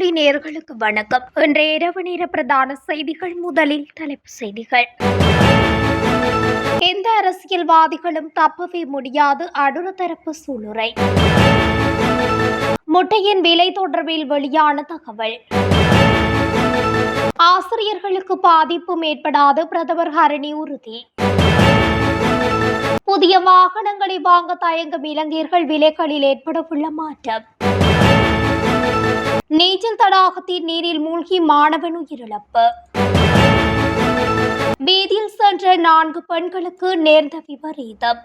வானொலி நேர்களுக்கு வணக்கம். இன்றைய இரவு நேர பிரதான செய்திகள் முதலில் தலைப்பு செய்திகள். எந்த அரசியல்வாதிகளும் தப்பவே முடியாது அடுர தரப்பு சூளுரை. முட்டையின் விலை தொடர்பில் வெளியான தகவல். ஆசிரியர்களுக்கு பாதிப்பும் ஏற்படாது பிரதமர் ஹரணி உறுதி. புதிய வாகனங்களை வாங்க தயங்கும் இளைஞர்கள் விலைகளில் ஏற்படவுள்ள மாற்றம். நீச்சல் தடாகத்தின் நீரில் மூழ்கி மாணவன் உயிரிழப்பு. வீதியில் சென்ற நான்கு பெண்களுக்கு நேர்ந்த விபரீதம்.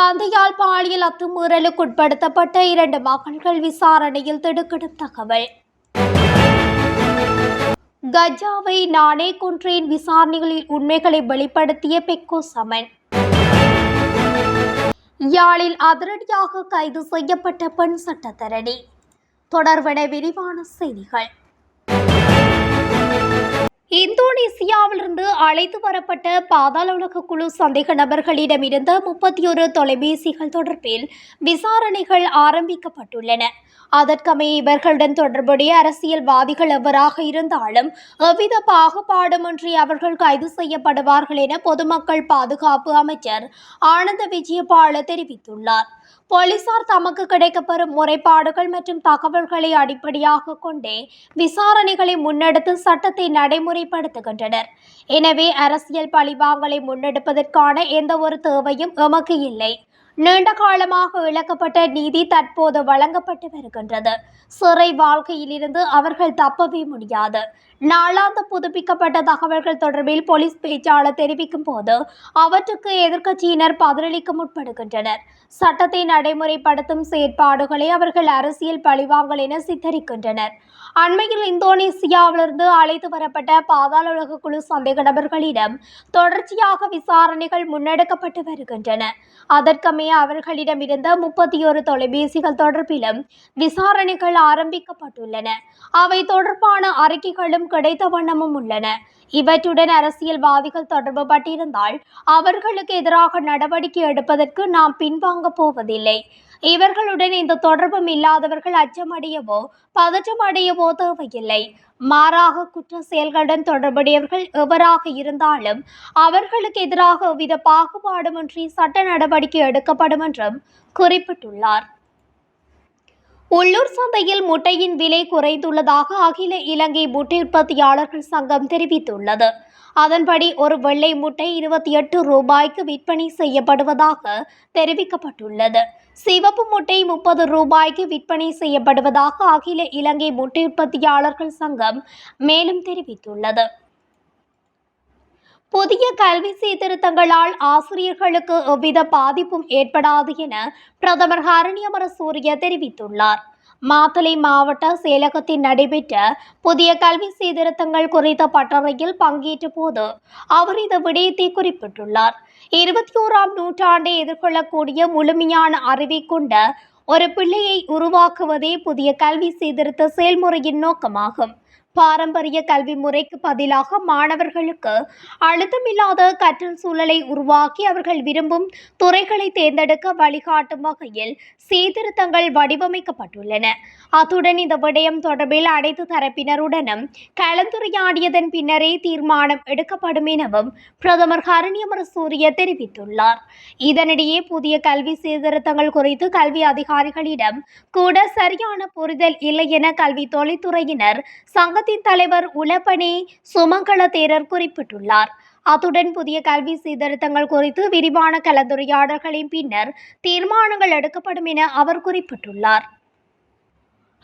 தந்தையால் பாலியல் அத்துமீறலுக்கு உட்படுத்தப்பட்ட இரண்டு மகள்கள் விசாரணையில் திடுக்கிடும் தகவல். கஜாவை நானே கொன்றேன் விசாரணைகளில் உண்மைகளை வெளிப்படுத்திய பெக்கோ சமன். யாழில் அதிரடியாக கைது செய்யப்பட்ட பெண் சட்டத்தரணி. தொடர்பட விரிவான செய்திகள். இந்தோனேசியாவிலிருந்து அழைத்து வரப்பட்ட பாதாள உலக குழு சந்தேக நபர்களிடமிருந்த முப்பத்தி ஒரு தொலைபேசிகள் தொடர்பில் விசாரணைகள் ஆரம்பிக்கப்பட்டுள்ளன. அதற்கமைய இவர்களுடன் தொடர்புடைய அரசியல்வாதிகள் எவராக இருந்தாலும் எவ்வித பாகுபாடுமின்றி அவர்கள் கைது செய்யப்படுவார்கள் என பொதுமக்கள் பாதுகாப்பு அமைச்சர் ஆனந்த விஜயபால தெரிவித்துள்ளார். போலீசார் தமக்கு கிடைக்கப்பெறும் முறைப்பாடுகள் மற்றும் தகவல்களை அடிப்படையாக கொண்டே விசாரணைகளை முன்னெடுத்து சட்டத்தை நடைமுறைப்படுத்துகின்றனர். எனவே அரசியல் பழிவாங்கலை முன்னெடுப்பதற்கான எந்த ஒரு தேவையும் எமக்கு இல்லை. நீண்ட காலமாக இழக்கப்பட்ட நீதி தற்போது வழங்கப்பட்டு வருகின்றது. சிறை வாழ்க்கையிலிருந்து அவர்கள் தப்பவே முடியாது. நாளாந்த புதுப்பிக்கப்பட்ட தகவல்கள் தொடர்பில் போலீஸ் பேச்சாளர் தெரிவிக்கும் போது அவற்றுக்கு எதிர்க்கட்சியினர் பதிலளிக்க முற்படுகின்றனர். சட்டத்தை நடைமுறைப்படுத்தும் செயற்பாடுகளை அவர்கள் அரசியல் பழிவாங்கல் என சித்தரிக்கின்றனர். அண்மையில் இந்தோனேசியாவிலிருந்து அழைத்து வரப்பட்ட பாதாள உலக குழு சந்தேக நபர்களிடம் தொடர்ச்சியாக விசாரணைகள் முன்னெடுக்கப்பட்டு வருகின்றன. அதற்கமைய அவர்களிடமிருந்து முப்பத்தி ஒரு தொலைபேசிகள் தொடர்பிலும் விசாரணைகள் ஆரம்பிக்கப்பட்டுள்ளன. அவை தொடர்பான அறிக்கைகளும் கிடைத்த வண்ணமும் உள்ளன. இவற்றுடன் அரசியல்வாதிகள் தொடர்பு பட்டிருந்தால் அவர்களுக்கு எதிராக நடவடிக்கை எடுப்பதற்கு நாம் பின்வாங்க போவதில்லை. இவர்களுடன் இந்த தொடர்பும் இல்லாதவர்கள் அச்சமடையவோ பதற்றமடையவோ தேவையில்லை. மாறாக குற்ற செயல்களுடன் தொடர்புடையவர்கள் எவராக இருந்தாலும் அவர்களுக்கு எதிராக எவ்வித பாகுபாடுமின்றி சட்ட நடவடிக்கை எடுக்கப்படும் என்றும் குறிப்பிட்டுள்ளார். உள்ளூர் சந்தையில் முட்டையின் விலை குறைந்துள்ளதாக அகில இலங்கை முட்டை உற்பத்தியாளர்கள் சங்கம் தெரிவித்துள்ளது. அதன்படி ஒரு வெள்ளை முட்டை இருபத்தி எட்டு ரூபாய்க்கு விற்பனை செய்யப்படுவதாக தெரிவிக்கப்பட்டுள்ளது. சிவப்பு முட்டை முப்பது ரூபாய்க்கு விற்பனை செய்யப்படுவதாக அகில இலங்கை முட்டை உற்பத்தியாளர்கள் சங்கம் மேலும் தெரிவித்துள்ளது. புதிய கல்வி சீர்திருத்தங்களால் ஆசிரியர்களுக்கு எவ்வித பாதிப்பும் ஏற்படாது என பிரதமர் ஹரணி அமரசூரிய தெரிவித்துள்ளார். மாத்தளை மாவட்ட செயலகத்தில் நடைபெற்ற புதிய கல்வி சீர்திருத்தங்கள் குறித்த பட்டறையில் பங்கேற்ற போது அவர் இந்த விடயத்தை குறிப்பிட்டுள்ளார். இருபத்தி ஓராம் நூற்றாண்டை எதிர்கொள்ளக்கூடிய முழுமையான அறிவை கொண்ட ஒரு பிள்ளையை உருவாக்குவதே புதிய கல்வி சீர்திருத்த செயல்முறையின் நோக்கமாகும். பாரம்பரிய கல்வி முறைக்கு பதிலாக மாணவர்களுக்கு அழுத்தமில்லாத கற்றல் சூழலை உருவாக்கி அவர்கள் விரும்பும் துறைகளை தேர்ந்தெடுக்க வழிகாட்டும் வகையில் சீர்திருத்தங்கள் வடிவமைக்கப்பட்டுள்ளன. அத்துடன் இந்த விடயம் தொடர்பில் அனைத்து தரப்பினருடனும் கலந்துரையாடியதன் பின்னரே தீர்மானம் எடுக்கப்படும் எனவும் பிரதமர் ஹரணியமர சூரிய தெரிவித்துள்ளார். இதனிடையே புதிய கல்வி சீர்திருத்தங்கள் குறித்து கல்வி அதிகாரிகளிடம் கூட சரியான புரிதல் இல்லை என கல்வி தொழில்துறையினர் சங்கத்தின் தலைவர் உலப்பனே சுமங்கல தேரர் குறிப்பிட்டுள்ளார். அத்துடன் புதிய கல்வி சீர்திருத்தங்கள் குறித்து விரிவான கலந்துரையாடல்களின் பின்னர் தீர்மானங்கள் எடுக்கப்படும் என அவர் குறிப்பிட்டுள்ளார்.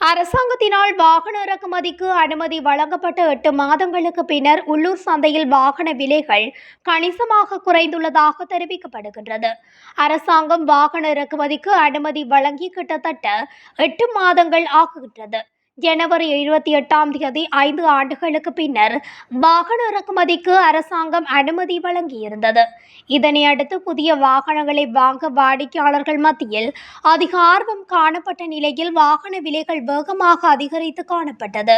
அரசாங்கத்தினால் வாகன இறக்குமதிக்கு அனுமதி வழங்கப்பட்ட எட்டு மாதங்களுக்கு பின்னர் உள்ளூர் சந்தையில் வாகன விலைகள் கணிசமாக குறைந்துள்ளதாக தெரிவிக்கப்படுகின்றது. அரசாங்கம் வாகன இறக்குமதிக்கு அனுமதி வழங்கி கிட்டத்தட்ட எட்டு மாதங்கள் ஆகுகின்றது. ஜனவரி இருபத்தி எட்டாம் தேதி ஐந்து ஆண்டுகளுக்கு பின்னர் வாகன இறக்குமதிக்கு அரசாங்கம் அனுமதி வழங்கியிருந்தது. இதனை அடுத்து புதிய வாகனங்களை வாங்க வாடிக்கையாளர்கள் மத்தியில் அதிக ஆர்வம் காணப்பட்ட நிலையில் வாகன விலைகள் வேகமாக அதிகரித்து காணப்பட்டது.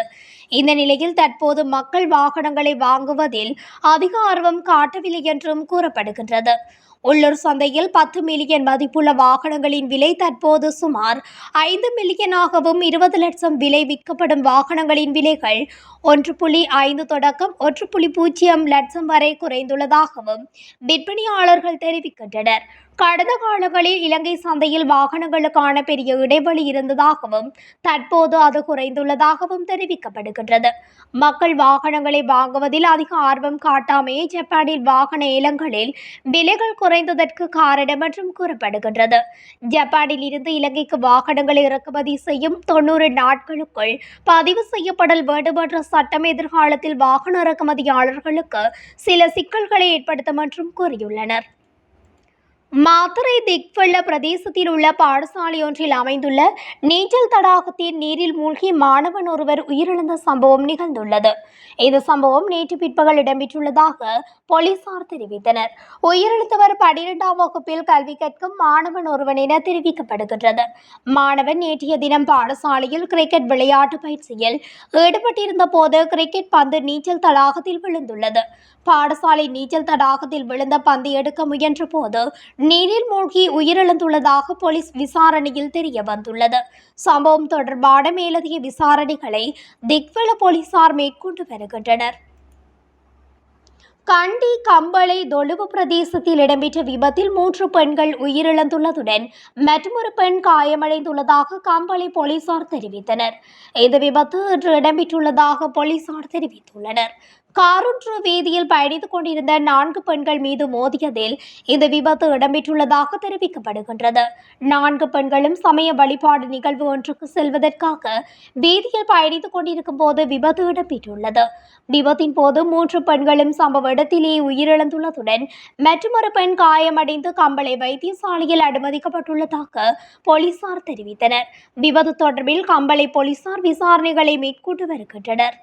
இந்த நிலையில் தற்போது மக்கள் வாகனங்களை வாங்குவதில் அதிக ஆர்வம் காட்டவில்லை என்றும் கூறப்படுகின்றது. உள்ளூர் சந்தையில் பத்து மில்லியன் மதிப்புள்ள வாகனங்களின் விலை தற்போது சுமார் ஐந்து மில்லியனாகவும் இருபது லட்சம் விலை விற்கப்படும் வாகனங்களின் விலைகள் ஒன்று புள்ளி ஐந்து தொடக்கம் ஒன்று புள்ளி பூஜ்ஜியம் லட்சம் வரை குறைந்துள்ளதாகவும் விற்பனையாளர்கள் தெரிவிக்கின்றனர். கடந்த காலங்களில் இலங்கை சந்தையில் வாகனங்களுக்கான பெரிய இடைவெளி இருந்ததாகவும் தற்போது அது குறைந்துள்ளதாகவும் தெரிவிக்கப்படுகின்றது. மக்கள் வாகனங்களை வாங்குவதில் அதிக ஆர்வம் காட்டாமையே ஜப்பானில் வாகன ஏலங்களில் விலைகள் குறைந்ததற்கு காரணம் என்றும் கூறப்படுகின்றது. ஜப்பானில் இருந்து இலங்கைக்கு வாகனங்களை இறக்குமதி செய்யும் தொண்ணூறு நாட்களுக்குள் பதிவு செய்யப்படல் வேண்டும் என்ற சட்டம் எதிர்காலத்தில் வாகன இறக்குமதியாளர்களுக்கு சில சிக்கல்களை ஏற்படுத்தும் என்றும் கூறியுள்ளனர். மதுரை திக்வெள்ள பிரதேசத்தில் உள்ள பாடசாலையொன்றில் அமைந்துள்ள நீச்சல் தடாகத்தின் நீரில் மூழ்கி மாணவன் ஒருவர் உயிரிழந்த சம்பவம் நிகழ்ந்துள்ளது. இந்த சம்பவம் நேற்று பிற்பகல் இடம்பெற்றுள்ளதாக போலீசார் தெரிவித்தனர். உயிரிழந்தவர் பனிரெண்டாம் வகுப்பில் கல்வி கற்கும் மாணவன் ஒருவன் என தெரிவிக்கப்படுகின்றது. மாணவன் நேற்றைய தினம் பாடசாலையில் கிரிக்கெட் விளையாட்டு பயிற்சியில் ஈடுபட்டிருந்த போது கிரிக்கெட் பந்து நீச்சல் தடாகத்தில் விழுந்துள்ளது. பாடசாலை நீச்சல் தடாகத்தில் விழுந்த பந்து எடுக்க முயன்ற போது நீரில் மூழ்கி உயிரிழந்துள்ளதாக போலீஸ் விசாரணையில் தெரிய வந்துள்ளது சம்பவம் தொடர்பான மேலதிக விசாரணைகளை திக்வெள போலீசார் மேற்கொண்டு வருகின்றனர். கண்டி கம்பளை தொழுவு பிரதேசத்தில் இடம்பெற்ற விபத்தில் மூன்று பெண்கள் உயிரிழந்துள்ளதுடன் மற்றொரு பெண் காயமடைந்துள்ளதாக கம்பளை போலீசார் தெரிவித்தனர். இந்த விபத்து இன்று இடம்பெற்றுள்ளதாக போலீசார் தெரிவித்துள்ளனர். காரொன்று வீதியில் பயணித்துக் கொண்டிருந்த நான்கு பெண்கள் மீது மோதியதில் இந்த விபத்து இடம்பெற்றுள்ளதாக தெரிவிக்கப்படுகின்றது. நான்கு பெண்களும் சமய வழிபாடு நிகழ்வு ஒன்றுக்கு செல்வதற்காக வீதியில் பயணித்துக் கொண்டிருக்கும் போது விபத்து இடம்பெற்றுள்ளது. விபத்தின் போது மூன்று பெண்களும் சம்பவ இடத்திலேயே உயிரிழந்துள்ளதுடன் மற்றொரு பெண் காயமடைந்து கம்பளை வைத்தியசாலையில் அனுமதிக்கப்பட்டுள்ளதாக போலீசார் தெரிவித்தனர். விபத்து தொடர்பில் கம்பளை போலீசார் விசாரணைகளை மேற்கொண்டு வருகின்றனர்.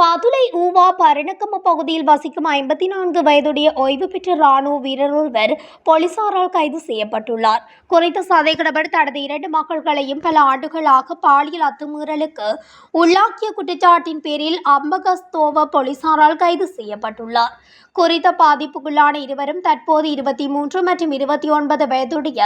பதுளை ஊவா பரணக்கம பகுதியில் வசிக்கும் ஐம்பத்தி நான்கு வயதுடைய ஓய்வு பெற்ற ராணுவ வீரர் ஒருவர் போலீசாரால் கைது செய்யப்பட்டுள்ளார். குறித்த சதைக்கிடவர் தனது இரண்டு மகள்களையும் பல ஆண்டுகளாக பாலியல் அத்துமீறலுக்கு உள்ளாக்கிய குற்றச்சாட்டின் பேரில் அம்பகஸ்தோவ போலீசாரால் கைது செய்யப்பட்டுள்ளார். குறித்த பாதிப்புக்குள்ளான இருவரும் தற்போது இருபத்தி மூன்று மற்றும் இருபத்தி ஒன்பது வயதுடைய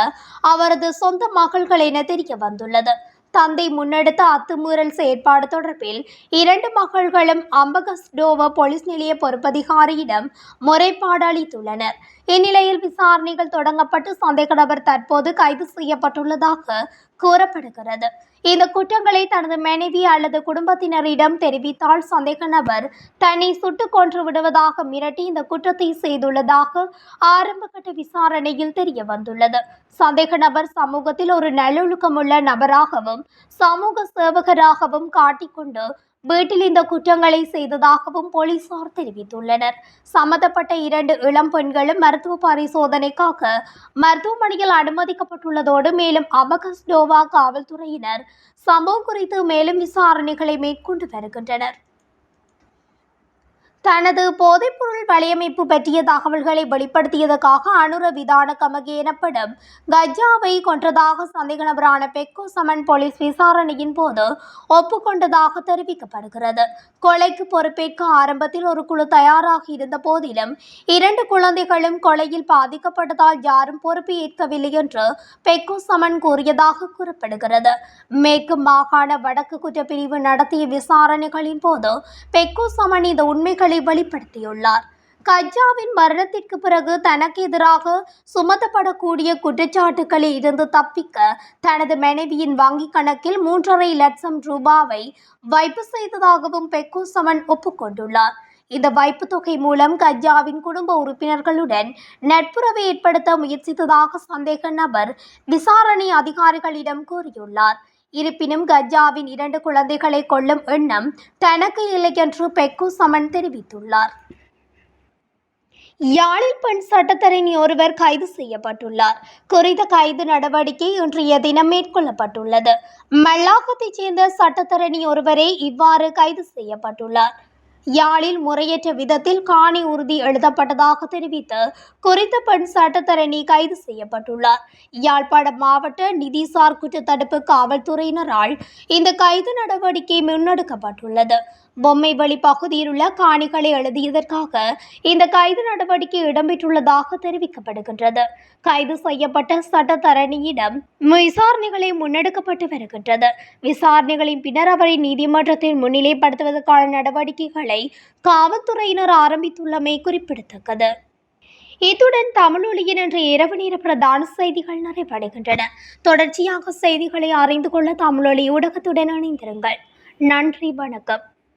அவரது சொந்த மகள்கள் என தெரிய வந்துள்ளது. தந்தை முன்னெடுத்த அத்துமீறல் செயற்பாடு தொடர்பில் இரண்டு மகள்களும் அம்பகஸ்டோவ போலீஸ் நிலைய பொறுப்பதிகாரியிடம் முறைப்பாடு அளித்துள்ளனர். இந்நிலையில் விசாரணைகள் தொடங்கப்பட்டு சந்தேக நபர் தற்போது கைது செய்யப்பட்டுள்ளதாக கூறப்படுகிறது. இந்த குற்றங்களை தனது மனைவி அல்லது குடும்பத்தினரிடம் தெரிவித்தால் சந்தேக நபர் தன்னை சுட்டுக் கொன்று விடுவதாக மிரட்டி இந்த குற்றத்தை செய்துள்ளதாக ஆரம்பகட்ட விசாரணையில் தெரிய வந்துள்ளது. சந்தேக நபர் சமூகத்தில் ஒரு நல்லொழுக்கமுள்ள நபராகவும் சமூக சேவகராகவும் காட்டிக்கொண்டு வீட்டில் இந்த குற்றங்களை செய்ததாகவும் போலீசார் தெரிவித்துள்ளனர். சம்பந்தப்பட்ட இரண்டு இளம் பெண்களும் மருத்துவ பரிசோதனைக்காக மருத்துவமனையில் அனுமதிக்கப்பட்டுள்ளதோடு மேலும் அபகஸ்டோவா காவல்துறையினர் சம்பவம் குறித்து மேலும் விசாரணைகளை மேற்கொண்டு வருகின்றனர். தனது போதைப்பொருள் வலையமைப்பு பற்றிய தகவல்களை வெளிப்படுத்தியதற்காக அனுர விதான கமகி எனப்படும் கஜாவை கொன்றதாக சந்தேக நபரான பெக்கோ சமன் போலீஸ் விசாரணையின் போது ஒப்புக்கொண்டதாக தெரிவிக்கப்படுகிறது. கொலைக்கு பொறுப்பேற்க ஆரம்பத்தில் ஒரு குழு தயாராக இருந்த போதிலும் இரண்டு குழந்தைகளும் கொலையில் பாதிக்கப்பட்டதால் யாரும் பொறுப்பு ஏற்கவில்லை என்று பெக்கோ சமன் கூறியதாக கூறப்படுகிறது. மேற்கு மாகாண வடக்கு குற்றப்பிரிவு நடத்திய விசாரணைகளின் போது பெக்கோ சமன் இந்த உண்மைகளை வெளிப்படுத்தியுள்ளார். கஜாவின் மரணத்திற்கு பிறகு தனக்கு எதிராக சுமத்தப்படக்கூடிய குற்றச்சாட்டுகளில் இருந்து தப்பிக்க தனது மனைவியின் வங்கிக் கணக்கில் மூன்றரை லட்சம் ரூபாவை வைப்பு செய்ததாகவும் பெக்கோ சமன் ஒப்புக்கொண்டுள்ளார் இந்த வைப்பு தொகை மூலம் கஜாவின் குடும்ப உறுப்பினர்களுடன் நட்புறவை ஏற்படுத்த முயற்சித்ததாக சந்தேக நபர் விசாரணை அதிகாரிகளிடம் கூறியுள்ளார். இருப்பினும் கஜாவின் இரண்டு குழந்தைகளை கொல்லும் எண்ணம் தனக்கு இல்லை என்று பெக்கு சமன் தெரிவித்துள்ளார். யாழில் பெண் சட்டத்தரணி ஒருவர் கைது செய்யப்பட்டுள்ளார். குறித்த கைது நடவடிக்கை இன்றைய தினம் மேற்கொள்ளப்பட்டுள்ளது. மல்லாக்கத்தைச் சேர்ந்த சட்டத்தரணி ஒருவரே இவ்வாறு கைது செய்யப்பட்டுள்ளார். யாழில் முறையற்ற விதத்தில் காணி உறுதி எழுதப்பட்டதாக தெரிவித்து குறித்த பெண் சட்டத்தரணி கைது செய்யப்பட்டுள்ளார். யாழ்ப்பாணம் மாவட்ட நிதிசார் குற்றத்தடுப்பு காவல்துறையினரால் இந்த கைது நடவடிக்கை முன்னெடுக்கப்பட்டுள்ளது. பொம்மைவெளி பகுதியில் உள்ள காணிகளை எழுதியதற்காக இந்த கைது நடவடிக்கை இடம்பெற்றுள்ளதாக தெரிவிக்கப்படுகின்றது. கைது செய்யப்பட்ட சட்டத்தரணியிடம் விசாரணைகளை முன்னெடுக்கப்பட்டு வருகின்றது. விசாரணைகளின் பின்னர் அவரை நீதிமன்றத்தில் முன்னிலைப்படுத்துவதற்கான நடவடிக்கைகளை காவல்துறையினர் ஆரம்பித்துள்ளமை குறிப்பிடத்தக்கது. இத்துடன் தமிழொலியின் என்ற இரவு நேர பிரதான செய்திகள் நிறைவடைகின்றன. தொடர்ச்சியாக செய்திகளை அறிந்து கொள்ள தமிழொலி ஊடகத்துடன் இணைந்திருங்கள். நன்றி வணக்கம்.